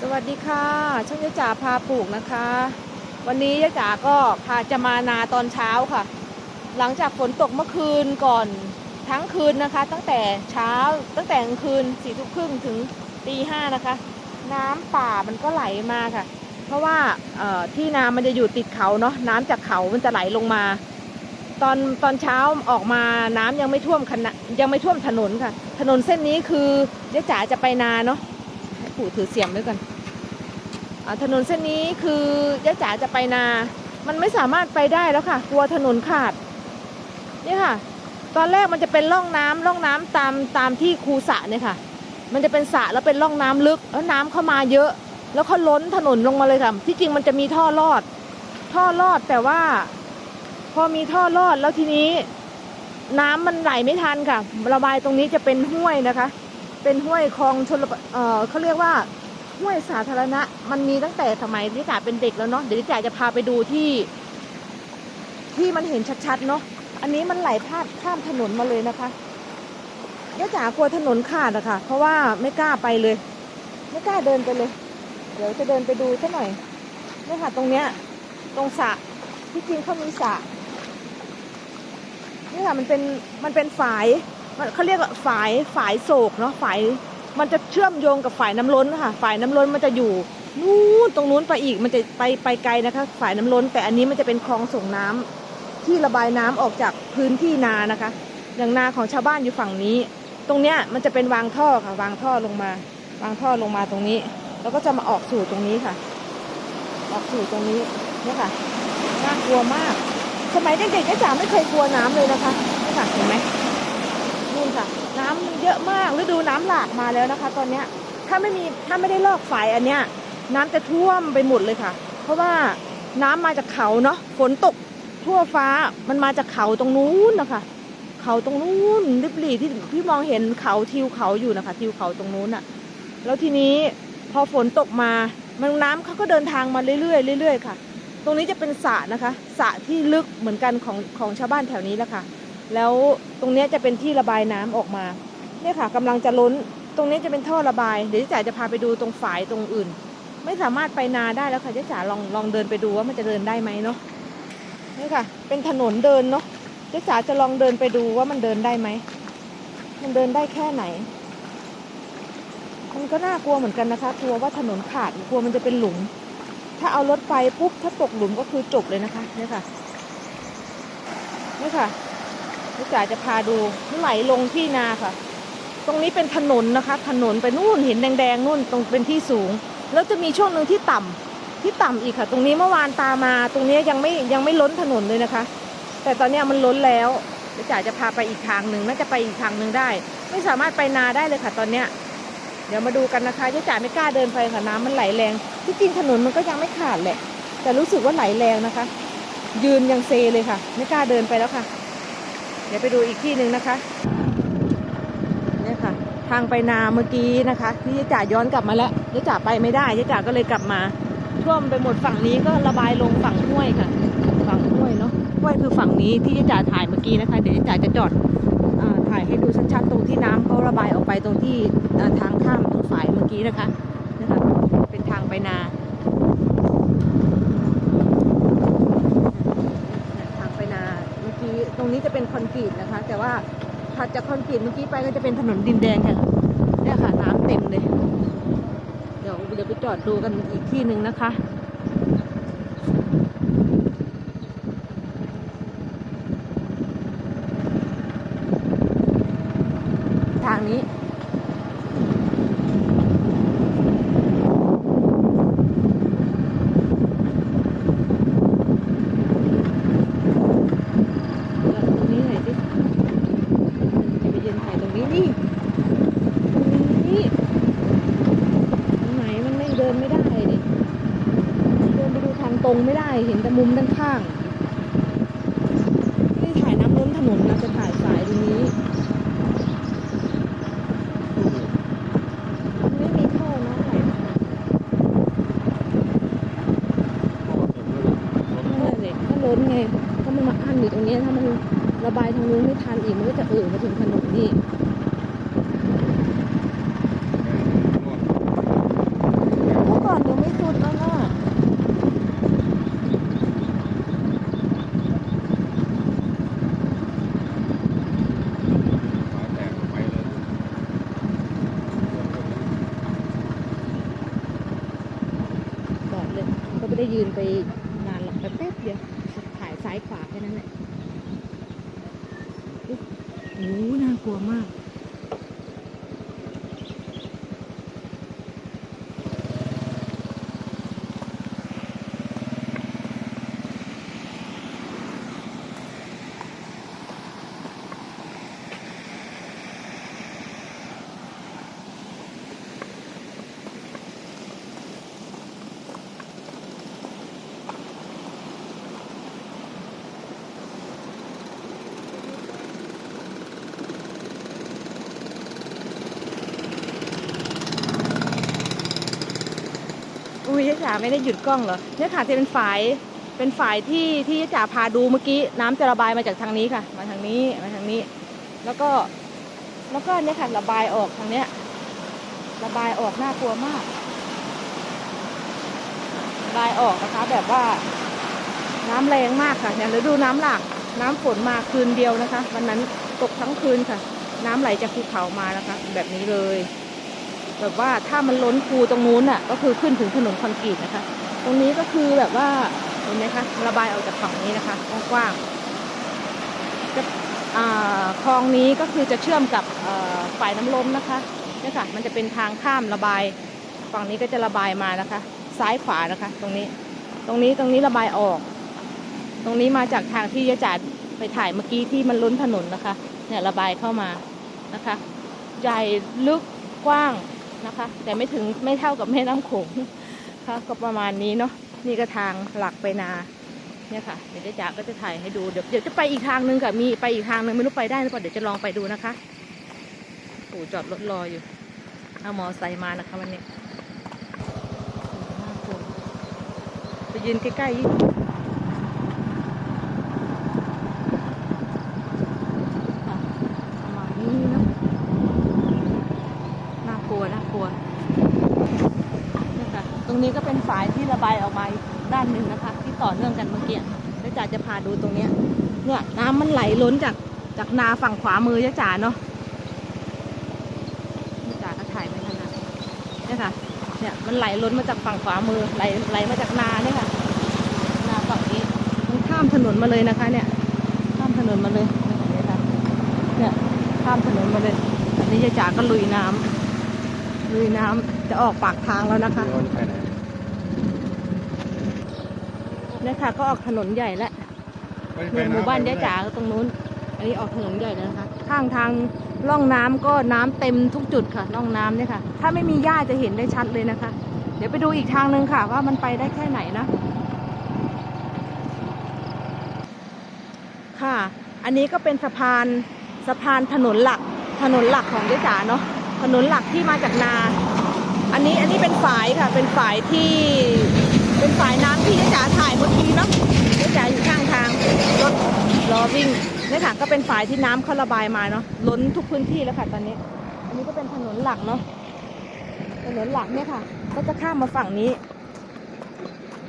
สวัสดีค่ะช่างยะจ๋าพาปลูกนะคะ วันนี้ยะจ๋าก็พาจะมานาตอนเช้าค่ะ หลังจากฝนตกเมื่อคืนก่อนทั้งคืนนะคะ ตั้งแต่เช้าตั้งแต่กลางคืนสี่ทุ่มครึ่งถึงตีห้านะคะ น้ำป่ามันก็ไหลมาค่ะ เพราะว่าที่นามันจะอยู่ติดเขาเนาะน้ำจากเขามันจะไหลลงมา ตอนตอนเช้าออกมาน้ำยังไม่ท่วมคณะยังไม่ท่วมถนนค่ะ ถนนเส้นนี้คือยะจ๋าจะไปนาเนาะ ปู่ถือเสียมไว้ก่อนอถนนเส้นนี้คือยะจ๋าจะไปนา มันไม่สามารถไปได้แล้วค่ะ กลัวถนนขาด นี่ค่ะ ตอนแรกมันจะเป็นร่องน้ำร่องน้ำตามตามที่คูสะเนี่ยค่ะ มันจะเป็นสระแล้วเป็นร่องน้ำลึก แล้วน้ำเข้ามาเยอะ แล้วเขาล้นถนนลงมาเลยค่ะ ที่จริงมันจะมีท่อลอด ท่อลอดแต่ว่า พอมีท่อลอดแล้วทีนี้ น้ำมันไหลไม่ทันค่ะ ระบายตรงนี้จะเป็นห้วยนะคะ เป็นห้วยคลองชนระเออเขาเรียกว่าห้วยสาธารณะ มันมีตั้งแต่สมัยที่จ๋าเป็นเด็กแล้วเนาะเดี๋ยวจ๋าจะพาไปดูที่ ที่มันเห็นชัดๆเนาะอันนี้มันไหลพาดข้ามถนนมาเลยนะคะย่าจ๋ากลัวถนนขาดอะค่ะ เพราะว่าไม่กล้าไปเลย ไม่กล้าเดินไปเลย เดี๋ยวจะเดินไปดูสักหน่อยเนี่ยค่ะ ตรงเนี้ย ตรงสระที่จริงเขามีสระนี่ค่ะมันเป็นมันเป็นฝาย มันเขาเรียกว่าฝายฝายโศกเนาะฝายมันจะเชื่อมโยงกับฝ่ายน้ำล้นค่ะฝ่ายน้ำล้นมันจะอยู่นู้นตรงนู้นไปอีกมันจะไปไปไกลนะคะฝ่ายน้ำล้น แต่อันนี้มันจะเป็นคลองส่งน้ำที่ระบายน้ำออกจากพื้นที่นานะคะ อย่างนาของชาวบ้านอยู่ฝั่งนี้ ตรงเนี้ยมันจะเป็นวางท่อค่ะ วางท่อลงมา วางท่อลงมาตรงนี้ แล้วก็จะมาออกสู่ตรงนี้ค่ะ ออกสู่ตรงนี้เนี่ยค่ะน่ากลัวมาก สมัยเด็กๆจ๋าไม่เคยกลัวน้ำเลยนะคะนี่ค่ะเห็นไหม ค่ะ น้ำมันเยอะมากฤดูน้ำหลากมาแล้วนะคะ ตอนเนี้ยถ้าไม่มีถ้าไม่ได้ลอกฝายอันเนี้ยน้ำจะท่วมไปหมดเลยค่ะ เพราะว่าน้ำมาจากเขาเนาะฝนตกทั่วฟ้ามันมาจากเขาตรงนู้นนะคะ เขาตรงนู้นริบหรี่ที่พี่มองเห็นเขาทิวเขาอยู่นะคะ ทิวเขาตรงนู้นอะแล้วทีนี้พอฝนตกมามันน้ำเขาก็เดินทางมาเรื่อยๆเรื่อยๆค่ะ ตรงนี้จะเป็นสระนะคะสระที่ลึกเหมือนกันของของชาวบ้านแถวนี้แหละค่ะ แล้วตรงนี้จะเป็นที่ระบายน้ำออกมาเนี่ยค่ะกำลังจะล้น ตรงนี้จะเป็นท่อระบาย เดี๋ยวจ๋าจะพาไปดูตรงฝายตรงอื่น ไม่สามารถไปนาได้แล้วค่ะเจ๊จ๋าลองลองเดินไปดูว่ามันจะเดินได้ไหมเนาะนี่ค่ะ เป็นถนนเดินเนาะเจ๊จ๋าจะลองเดินไปดูว่ามันเดินได้ไหมมันเดินได้แค่ไหนมันก็น่ากลัวเหมือนกันนะคะกลัวว่าถนนขาดกลัวมันจะเป็นหลุม ถ้าเอารถไปปุ๊บถ้าตกหลุมก็คือจบเลยนะคะเนี่ยค่ะนี่ค่ะ ลูกจ๋าจะพาดูไหลลงที่นาค่ะ ตรงนี้เป็นถนนนะคะ ถนนไปนู่นเห็นแดงๆนู่นตรงเป็นที่สูง แล้วจะมีช่วงหนึ่งที่ต่ำที่ต่ำอีกค่ะ ตรงนี้เมื่อวานตามา ตรงนี้ยังไม่ยังไม่ล้นถนนเลยนะคะ แต่ตอนนี้มันล้นแล้วลูกจ๋าจะพาไปอีกทางหนึ่งน่าจะไปอีกทางหนึ่งได้ ไม่สามารถไปนาได้เลยค่ะ ตอนเนี้ยเดี๋ยวมาดูกันนะคะยายจ๋าไม่กล้าเดินไปค่ะน้ำมันไหลแรง ที่จริงถนนมันก็ยังไม่ขาดแหละ แต่รู้สึกว่าไหลแรงนะคะ ยืนยังเซเลยค่ะ ไม่กล้าเดินไปแล้วค่ะ เดี๋ยวไปดูอีกที่หนึ่งนะคะเนี่ยค่ะ ทางไปนาเมื่อกี้นะคะที่ยจ๋าย้อนกลับมาแล้วยจ๋าไปไม่ได้ยจ๋าก็เลยกลับมา ท่วมไปหมดฝั่งนี้ก็ระบายลงฝั่งห้วยค่ะ ฝั่งห้วยเนาะห้วยคือฝั่งนี้ที่ยจ๋าถ่ายเมื่อกี้นะคะ เดี๋ยวยจ๋าจะจอดอถ่ายให้ดูชัดๆตรงที่น้ำเขาระบายออกไปตรงที่ทางข้ามตรงฝายเมื่อกี้นะคะนะคะ เป็นทางไปนา ทางไปนาเมื่อกี้ตรงนี้จะ เป็นคอนกรีตนะคะ แต่ว่าถัดจากคอนกรีตเมื่อกี้ไปก็จะเป็นถนนดินแดงค่ะเนี่ยค่ะน้ำเต็มเลย เดี๋ยวเดี๋ยวไปจอดดูกันอีกที่หนึ่งนะคะ ทางนี้ ตรงนี้หน่อยดิจะไปยื นถ่ายตรงนี้นี่ตรงนี้ตรงไหนมันไม่เดินไม่ได้ดิเดินไปดูทางตรงไม่ได้เห็นแต่มุมด้านข้างไม่ถ่ายน้ำล้นถนนนะจะถ่ายสายตรงนี้ไม่มีท่อนะไหลมานั่นแหละถ้าล้นไงถ้ามันมาอั้นอยู่ตรงนี้ถ้ามันระบายทางนู้นไม่ทันอีกมันก็จะเอ่อมาถึงถนนนี่ โอ้ ไม่ได้ยืนไปนานหรอกแป๊บเดียวถ่ายซ้ายขวาแค่นั้นแหละอุ๊ยโอ้โหน่ากลัวมาก ยยะจ๋าไม่ได้หยุดกล้องเหรอเนี่ยค่ะจะเป็นฝายเป็นฝายที่ที่ยะจ๋าพาดูเมื่อกี้น้ำจะระบายมาจากทางนี้ค่ะ มาทางนี้มาทางนี้ แล้วก็แล้วก็เนี่ยค่ะระบายออกทางเนี้ย ระบายออกน่ากลัวมาก ระบายออกนะคะ แบบว่า น้ำแรงมากค่ะเนี่ยฤดูน้ำหลากน้ำฝนมาคืนเดียวนะคะ วันนั้นตกทั้งคืนค่ะ น้ำไหลจากภูเขามานะคะ แบบนี้เลย แบบว่าถ้ามันล้นคูตรงนู้นอะ ก็คือขึ้นถึงถนนคอนกรีตนะคะ ตรงนี้ก็คือแบบว่าเห็นไหมคะระบายออกจากฝั่งนี้นะคะกว้างๆจะคลองนี้ก็คือจะเชื่อมกับฝ่ายน้ำล้นนะคะเนี่ยค่ะมันจะเป็นทางข้ามระบาย ฝั่งนี้ก็จะระบายมานะคะ ซ้ายขวานะคะ ตรงนี้ ตรงนี้ตรงนี้ระบายออก ตรงนี้มาจากทางที่ยะจาดไปถ่ายเมื่อกี้ที่มันล้นถนนนะคะ เนี่ยระบายเข้ามานะคะ ใหญ่ลึกกว้าง นะคะ แต่ไม่ถึงไม่เท่ากับแม่น้ำโขงค่ะก็ประมาณนี้เนาะนี่ก็ทางหลักไปนาเนี่ยค่ะเดี๋ยวเจ๊จ๋าก็จะถ่ายให้ดูเดี๋ยวเดี๋ยวจะไปอีกทางหนึ่งค่ะมีไปอีกทางหนึ่งไม่รู้ไปได้หรือเปล่าเดี๋ยวจะลองไปดูนะคะโอ้จอดรถรออยู่เอามอไซค์มานะคะวันนี้โอ้น่ากลัวไปยืนใกล้ๆยิ่งค่ะประมาณนี้เนาะ น่ากลัวน่ากลัวเนี่ยค่ะ ตรงนี้ก็เป็นฝายที่ระบาย ออกมาด้านหนึ่งนะคะ ที่ต่อเนื่องกันเมื่อกี้เจ๊จ๋าจะพาดูตรงเนี้ยเนี่ยน้ำมันไหลล้นจากจากนาฝั่งขวามือเจ๊จ๋าเนาะเจ๊จ๋าก็ถ่ายไม่ทันนะเนี่ยค่ะเนี่ยมันไหลล้นมาจากฝั่งขวามือไหลไหลมาจากนาเนี่ยค่ะนาฝั่งนี้มันข้ามถนนมาเลยนะคะ เนี่ยข้ามถนนมาเลยเนี่ยค่ะเนี่ยข้ามถนนมาเลยอันนี้จ๋าก็ลุยน้ำลุยน้ำจะออกปากทางแล้วนะคะ โยนไปไหน เนี่ยค่ะก็ออกถนนใหญ่แล้วไปคือหมู่บ้านยายจ๋าตรงนู้น อันนี้ออกถนนใหญ่แล้วนะคะ ข้างทางร่องน้ำก็น้ำเต็มทุกจุดค่ะร่องน้ำเนี่ยค่ะ ถ้าไม่มีหญ้าจะเห็นได้ชัดเลยนะคะ เดี๋ยวไปดูอีกทางหนึ่งค่ะ ว่ามันไปได้แค่ไหนนะ ค่ะ อันนี้ก็เป็นสะพานสะพานถนนหลักถนนหลักของยายจ๋าเนาะถนนหลักที่มาจากนา อันนี้อันนี้เป็นฝายค่ะ เป็นฝายที่ เป็นฝายน้ำที่ยาจ๋าถ่ายเมื่อกี้เนาะยาจ๋าอยู่ข้างทางรถรอวิ่งเนี่ยค่ะก็เป็นฝายที่น้ำเขาระบายมาเนาะล้นทุกพื้นที่แล้วค่ะตอนนี้ อันนี้ก็เป็นถนนหลักเนาะถนนหลักเนี่ยค่ะ ก็จะข้ามมาฝั่งนี้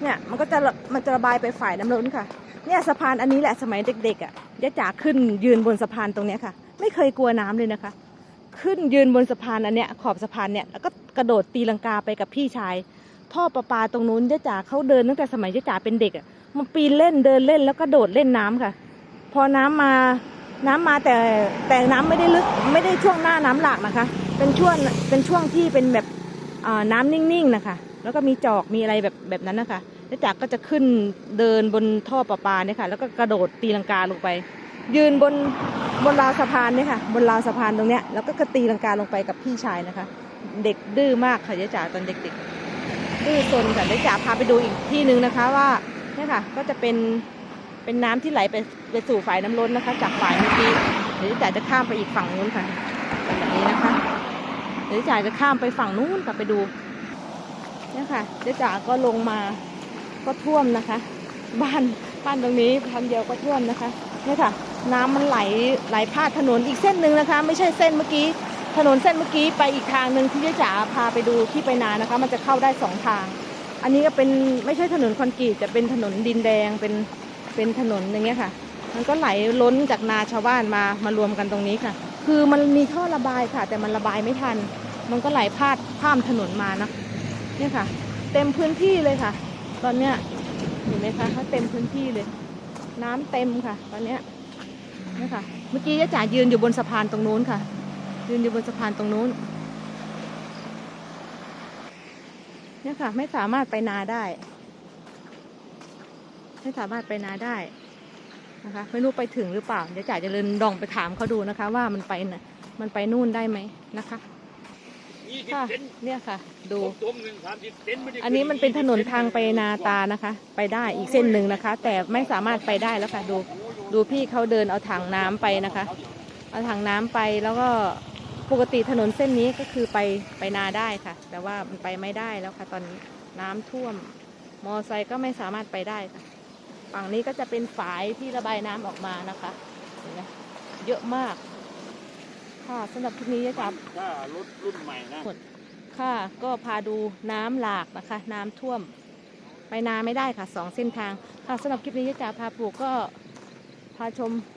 เนี่ยมันก็จะมันจะระบายไปฝ่ายน้ำล้นค่ะ เนี่ยสะพานอันนี้แหละสมัยเด็กๆอะยะจ๋าขึ้นยืนบนสะพานตรงเนี้ยค่ะ ไม่เคยกลัวน้ำเลยนะคะ ขึ้นยืนบนสะพานอันเนี้ยขอบสะพานเนี่ยแล้วก็กระโดดตีลังกาไปกับพี่ชาย ท่อประปาตรงนู้นยะจ๋าเขาเดินตั้งแต่สมัยยะจ๋าเป็นเด็กอะมาปีนเล่นเดินเล่นแล้วก็โดดเล่นน้ำค่ะ พอน้ำมาน้ำมาแต่แต่น้ำไม่ได้ลึกไม่ได้ช่วงหน้าน้ำหลากนะคะ เป็นช่วงเป็นช่วงที่เป็นแบบน้ำนิ่งๆนะคะ แล้วก็มีจอกมีอะไรแบบแบบนั้นนะคะแล้วจากก็จะขึ้นเดินบนท่อประปาเนี่ยค่ะ แล้วก็กระโดดตีลังกาลงไป ยืนบนบนราวสะพานเนี่ยค่ะ บนราวสะพานตรงเนี้ยแล้วก็กระตีลังกาลงไปกับพี่ชายนะคะ เด็กดื้อมากค่ะยายจ๋าตอนเด็กๆ ดื้อซนค่ะยายจ๋าพาไปดูอีกที่หนึ่งนะคะว่าเนี่ยค่ะ ก็จะเป็นเป็นน้ำที่ไหลไปไปสู่ฝ่ายน้ำล้นนะคะ จากฝ่ายเมื่อกี้เดี๋ยวจ๋าจะข้ามไปอีกฝั่งนู้นค่ะแบบนี้นะคะ เดี๋ยวจ๋าจะข้ามไปฝั่งนู้นกลับไปดูเนี่ยค่ะเจ๊จ๋าก็ลงมาก็ท่วมนะคะ บ้านบ้านตรงนี้พันเดียวก็ท่วมนะคะเนี่ยค่ะ น้ำมันไหลไหลพาดถนนอีกเส้นหนึ่งนะคะ ไม่ใช่เส้นเมื่อกี้ ถนนเส้นเมื่อกี้ไปอีกทางหนึ่งที่เจ๊จ๋าพาไปดูที่ไปนานะคะ มันจะเข้าได้สองทาง อันนี้ก็เป็นไม่ใช่ถนนคอนกรีตจะเป็นถนนดินแดงเป็นเป็นถนนอย่างเงี้ยค่ะ มันก็ไหลล้นจากนาชาวบ้านมามารวมกันตรงนี้ค่ะ คือมันมีท่อระบายค่ะ แต่มันระบายไม่ทัน มันก็ไหลพาดข้ามถนนมานะเนี่ยค่ะ เต็มพื้นที่เลยค่ะ ตอนเนี้ยเห็นไหมคะเขาเต็มพื้นที่เลย น้ำเต็มค่ะ ตอนเนี้ยนี่ค่ะ เมื่อกี้ยะจ๋ายืนอยู่บนสะพานตรงนู้นค่ะ ยืนอยู่บนสะพานตรงนู้น เนี่ยค่ะ ไม่สามารถไปนาได้ ไม่สามารถไปนาได้นะคะ ไม่รู้ไปถึงหรือเปล่า เดี๋ยวจ๋าจะเดินลองไปถามเขาดูนะคะ ว่ามันไปน่ะมันไปนู่นได้ไหมนะคะยี่สิบค่ะเซนเนี่ยค่ะ ดูตรงหนึ่งสามสิบเซนไม่ได้อันนี้มันเป็นถนนทางไปนาตานะคะ ไปได้อีกเส้นหนึ่งนะคะ แต่ไม่สามารถไปได้แล้วค่ะ ดู ดูพี่เขาเดินเอาถังน้ำไปนะคะ เอาถังน้ำไปแล้วก็ ปกติถนนเส้นนี้ก็คือไปไปนาได้ค่ะ แต่ว่ามันไปไม่ได้แล้วค่ะ ตอนนี้น้ำท่วม มอไซค์ก็ไม่สามารถไปได้ค่ะ ฝั่งนี้ก็จะเป็นฝายที่ระบายน้ำออกมานะคะเห็นไหมเยอะมาก ค่ะสำหรับคลิปนี้จะจับถ้ารถรุ่นใหม่นะค่ะก็พาดูน้ำหลากนะคะ น้ำท่วม ไปนาไม่ได้ค่ะสองเส้นทางค่ะสำหรับคลิปนี้จ๋าพาปลูกก็พาชมเอ่อ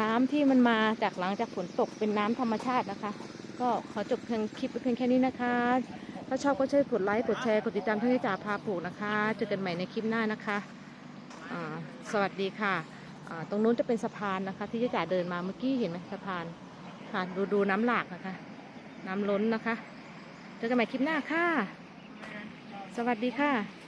น้ำที่มันมาจากหลังจากฝนตกเป็นน้ำธรรมชาตินะคะ ก็ขอจบเพียงคลิปเพียงแค่นี้นะคะ ถ้าชอบก็ช่วยกดไลค์กดแชร์กดติดตามช่องจ๋าพาปลูกนะคะเจอกันใหม่ในคลิปหน้านะคะสวัสดีค่ะตรงนู้นจะเป็นสะพานนะคะ ที่จ๋าเดินมาเมื่อกี้เห็นไหมสะพานค่ะดูดูน้ำหลากนะคะ น้ำล้นนะคะเจอกันใหม่คลิปหน้าค่ะ สวัสดีค่ะ